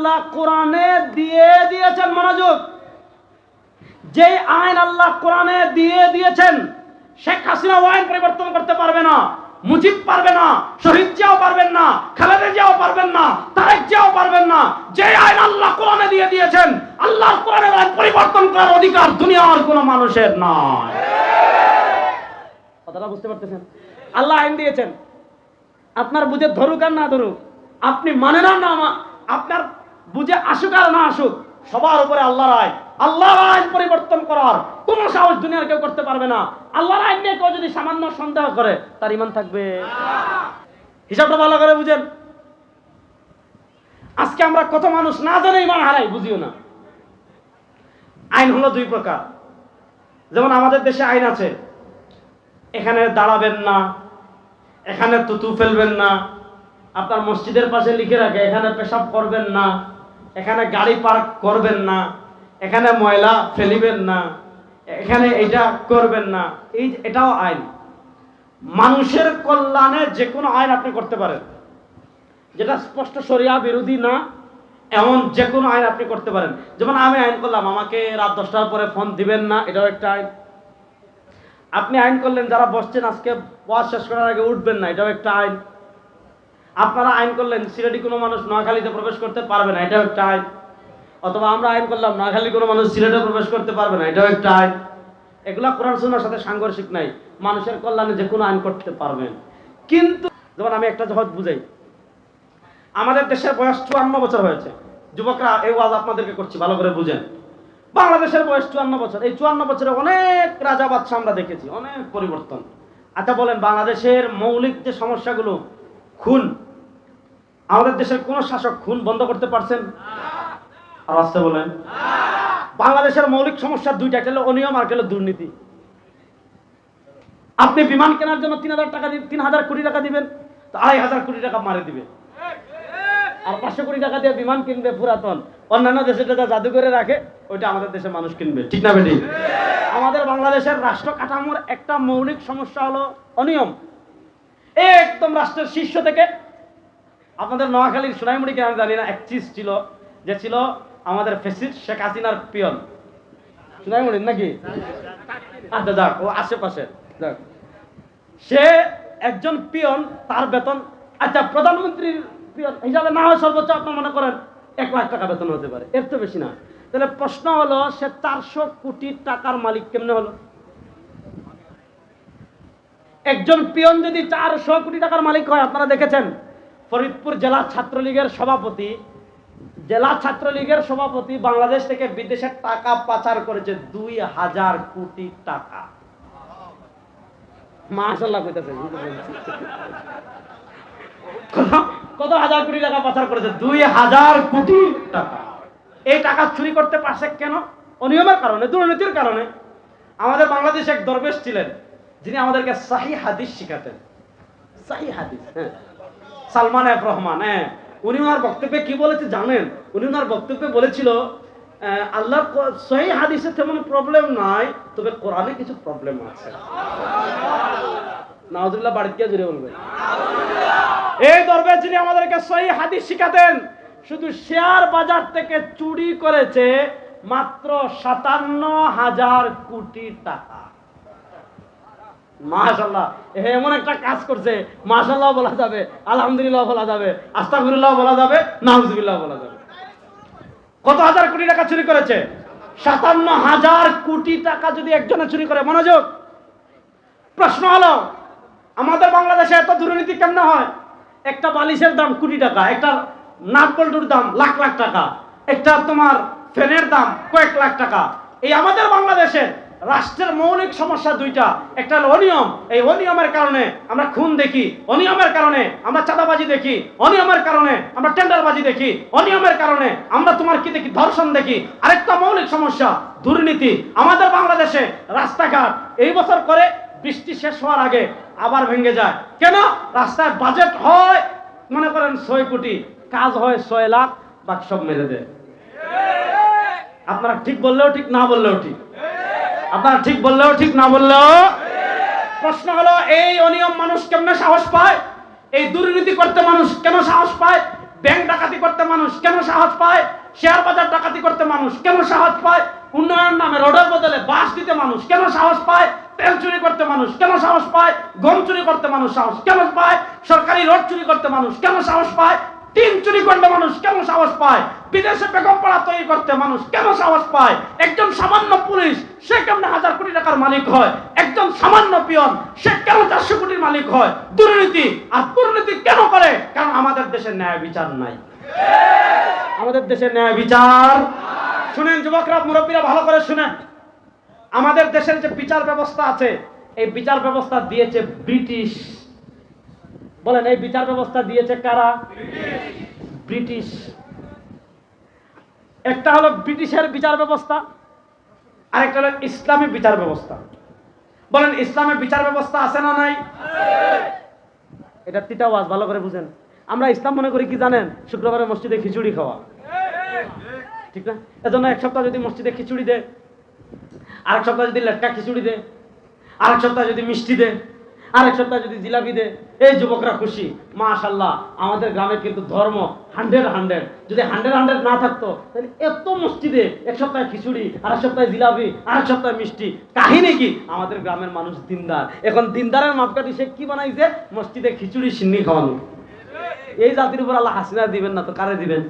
আল্লাহ কোরআনে দিয়ে দিয়েছেন মনোযোগ। যে আইন আল্লাহ কোরআনে দিয়ে দিয়েছেন, শেখ হাসিনা আইন পরিবর্তন করতে পারবে না, মুজিব পারবে না, শহীদ জিয়াও পারবেন না, খালেদা জিয়াও পারবেন না, তারেক জিয়াও পারবেন না। যে আইন আল্লাহ কোরআনে দিয়ে দিয়েছেন, আল্লাহর কোরআনের আইন পরিবর্তন করার অধিকার দুনিয়ার কোনো মানুষের নয়। কথাটা বুঝতে পারতেছেন? আল্লাহ আইন দিয়েছেন। আপনার বুঝে ধরুক আর না ধরুক, আপনি আর না আপনার বুঝে আসুক আর না আসুক, সবার উপরে আল্লাহর আইন আল্লাহর আইন পরিবর্তন করার কোনো সাহস দুনিয়ার কেউ করতে পারবে না। আল্লাহর আইন নিয়ে কেউ যদি সামান্য সন্দেহ করে, তার ইমান থাকবে। হিসাবটা ভালো করে বুঝেন। আজকে আমরা কত মানুষ না জানে ইমান হারাই বুঝিও না। আইন হলো দুই প্রকার। যেমন আমাদের দেশে আইন আছে, এখানে দাঁড়াবেন না, এখানে তুতু ফেলবেন না, আপনার মসজিদের পাশে লিখে রাখে, এখানে পেশাব করবেন না এখানে গাড়ি পার্ক করবেন না, এখানে ময়লা ফেলিবেন না, এখানে এটা করবেন না। এই এটাও আইন। মানুষের কল্যাণে যে কোনো আইন আপনি করতে পারেন। যেটা স্পষ্ট সরিয়া বিরোধী না, এমন যে কোনো আইন আপনি করতে পারেন। যেমন আমি আইন করলাম, আমাকে রাত দশটার পরে ফোন দিবেন না, এটাও একটা আইন। আপনি আইন করলেন, যারা বসছেন আজকে, ওয়াজ শেষ করার আগে উঠবেন না, এটাও একটা আইন। আপনারা আইন করলেন, সিলেটি কোনো মানুষ নোয়াখালীতে প্রবেশ করতে পারবে না, এটাও একটা আইন। অথবা আমরা আইন করলাম, নোয়াখালী কোনো মানুষ সিলেটে প্রবেশ করতে পারবে না, এটাও একটা আইন। এগুলা কোরআন সুন্নাহর সাথে সাংঘর্ষিক নাই, মানুষের কল্যাণে যে কোনো আইন করতে পারবেন। কিন্তু, যেমন আমি একটা সহজ বুঝাই, আমাদের দেশের বয়স চুয়ান্ন বছর হয়েছে। যুবকরা এই ওয়াজ আপনাদেরকে করছি, ভালো করে বুঝেন। বাংলাদেশের বয়স চুয়ান্ন বছর, এই চুয়ান্ন বছরে অনেক রাজা বাদশাহ আমরা দেখেছি, অনেক পরিবর্তন। আচ্ছা বলেন, বাংলাদেশের মৌলিক যে সমস্যাগুলো খুন। আমাদের দেশের কোন শাসক খুন বন্ধ করতে পারছেন? বলেন। বাংলাদেশের মৌলিক সমস্যা দুইটা হলো অনিয়ম আর একটা দুর্নীতি। আপনি বিমান কেনার জন্য তিন হাজার টাকা তিন হাজার কোটি টাকা দিবেন, তো আড়াই হাজার কোটি টাকা মারে দিবে। আর পাঁচশো কোটি টাকা দিয়ে বিমান কিনবে পুরাতন, অন্যান্য দেশে যেটা জাদুঘরে রাখে, ওইটা আমাদের দেশে মানুষ কিনবে। ঠিক না বেটি? আমাদের বাংলাদেশের রাষ্ট্র কাঠামোর একটা মৌলিক সমস্যা হলো অনিয়ম। একদম রাষ্ট্রের শীর্ষ থেকে। আপনাদের নোয়াখালীর সোনাইমুড়িকে আমি জানি না, এক চিজ ছিল, যে ছিল আমাদের ফেসিড শেখ হাসিনার পিয়ন। সোনাইমুড়ির নাকি? আচ্ছা যাক, ও আশেপাশে যাক। সে একজন পিয়ন, তার বেতন আচ্ছা প্রধানমন্ত্রীর পিয়ন হিসাবে না হয় সর্বোচ্চ আপনার মনে করেন এক লাখ টাকা বেতন হতে পারে, এর তো বেশি না। তাহলে প্রশ্ন হলো, সে চারশো কোটি টাকার মালিক কেমনে হলো? একজন পিয়ন যদি চারশো কোটি টাকার মালিক হয়, আপনারা দেখেছেন, ফরিদপুর জেলা ছাত্রলীগের সভাপতি, জেলা ছাত্রলীগের সভাপতি বাংলাদেশ থেকে বিদেশে টাকা পাচার করেছে দুই হাজার কোটি টাকা। মাশাল্লাহ কত হাজার কোটি টাকা পাচার করেছে? দুই হাজার কোটি টাকা। এই টাকা চুরি করতে পারছে কেন? অনিয়মের কারণে, দুর্নীতির কারণে। আমাদের বাংলাদেশে এক দরবেশ ছিলেন যিনি আমাদেরকে সাহি হাদিস শিখাতেন। সাহি হাদিস হ্যাঁ। সালমান এফ রহমান হ্যাঁ। উনি ওনার বক্তব্যে কি বলেছে জানেন? উনি ওনার বক্তব্যে বলেছিল ক- সহি হাদিসে তেমন প্রবলেম নাই, তবে কোরআনে কিছু প্রবলেম আছে। নাওজুল্লাহ বাড়িতে গিয়ে জুড়ে বলবে এই দরবে যিনি আমাদেরকে সহি হাদিস শিখাতেন, শুধু শেয়ার বাজার থেকে চুরি করেছে মাত্র সাতান্ন হাজার কোটি টাকা। মাশাল্লাহ এমন একটা কাজ করছে মাশাল্লাহ বলা যাবে, আলহামদুলিল্লাহ বলা যাবে, আস্তাগফিরুল্লাহ বলা যাবে, নাউজুবিল্লাহ বলা যাবে। কত হাজার কোটি টাকা চুরি করেছে? সাতান্ন হাজার কোটি টাকা যদি একজনে চুরি করে, মনোযোগ। প্রশ্ন হলো, আমাদের বাংলাদেশে এত দুর্নীতি কেমনে হয়? একটা বালিশের দাম কোটি টাকা, একটা নাট পল্টুর দাম লাখ লাখ টাকা, একটা তোমার ফ্যানের দাম কয়েক লাখ টাকা। এই আমাদের বাংলাদেশে রাষ্ট্রের মৌলিক সমস্যা দুইটা। একটা হলো অনিয়ম। এই অনিয়মের কারণে আমরা খুন দেখি। অনিয়মের কারণে আমরা চাঁদাবাজি দেখি। অনিয়মের কারণে আমরা টেন্ডারবাজি দেখি। অনিয়মের কারণে আমরা তোমার কি দেখি? ধর্ষণ দেখি। আরেকটা মৌলিক সমস্যা, দুর্নীতি। আমাদের বাংলাদেশে রাস্তাঘাট এই বছর করে বৃষ্টি শেষ হওয়ার আগে আবার ভেঙে যায়। কেন? রাস্তায় বাজেট হয়, মনে করেন ছয় কোটি। কাজ হয় ছয় লাখ, বাকি সব মেরে দেয়। আপনারা ঠিক বললেও ঠিক, না বললেও ঠিক। আপনারা ঠিক বললেও, ঠিক না বললেও? প্রশ্ন হলো, এই অনিয়ম মানুষ কেমনে সাহস পায়? এই দুর্নীতি করতে মানুষ কেন সাহস পায়? ব্যাংক ডাকাতি করতে মানুষ কেন সাহস পায়? শেয়ার বাজার ডাকাতি করতে মানুষ কেন সাহস পায়? উন্নয়ন নামে রোডের বদলে বাস দিতে মানুষ কেন সাহস পায়? তেল চুরি করতে মানুষ কেন সাহস পায়? গম চুরি করতে মানুষ সাহস কেন পায়? সরকারি রোড চুরি করতে মানুষ কেন সাহস পায়? টিন চুরি করতে মানুষ কেন সাহস পায়? বিদেশে বেগম পাড়া তৈরি করতে মানুষ কেন সাহস পায়? একজন সামান্য পুলিশ, সে কেমন হাজার কোটি টাকার মালিক হয়? একজন সামান্য পিয়ন, সে কেন চারশো কোটির মালিক হয়? দুর্নীতি, আর দুর্নীতি কেন করে? কারণ আমাদের দেশে ন্যায় বিচার নাই। আমাদের দেশে ন্যায় বিচার। শুনেন যুবকরা, মুরব্বীরা, ভালো করে শুনেন। আমাদের দেশের যে বিচার ব্যবস্থা আছে, এই বিচার ব্যবস্থা দিয়েছে ব্রিটিশ। বলেন, এই বিচার ব্যবস্থা দিয়েছে কারা? ব্রিটিশ। একটা হলো ব্রিটিশের বিচার ব্যবস্থা, আরেকটা হলো ইসলামী বিচার ব্যবস্থা। বলেন ইসলামের বিচার ব্যবস্থা আছে না নাই? এটা তিতা ওয়াজ ভালো করে বুঝেন। আমরা ইসলাম মনে করি কি জানেন? শুক্রবারে মসজিদে খিচুড়ি খাওয়া। ঠিক না? এজন্য এক সপ্তাহ যদি মসজিদে খিচুড়ি দেয়, আরেক সপ্তাহ যদি লেটকা খিচুড়ি দে আরেক সপ্তাহ যদি মিষ্টি দে আরেক সপ্তাহ যদি জিলাপি দে এই যুবকরা খুশি। মাশাল্লাহ আমাদের গ্রামের কিন্তু ধর্ম হান্ড্রেড হান্ড্রেড। যদি হান্ড্রেড হান্ড্রেড না থাকতো, তাহলে এত মসজিদে এক সপ্তাহে খিচুড়ি, আরেক সপ্তাহে জিলাপি, আরেক সপ্তাহে মিষ্টি। কাহিনী কি? আমাদের গ্রামের মানুষ দিনদার। এখন দিনদারের মাপকাঠি সে কি বানাইছে? মসজিদে খিচুড়ি সিন্নি খাওয়ানো। এই জাতির উপর আল্লাহ হাসিনা দিবেন না তো কারে দিবেন?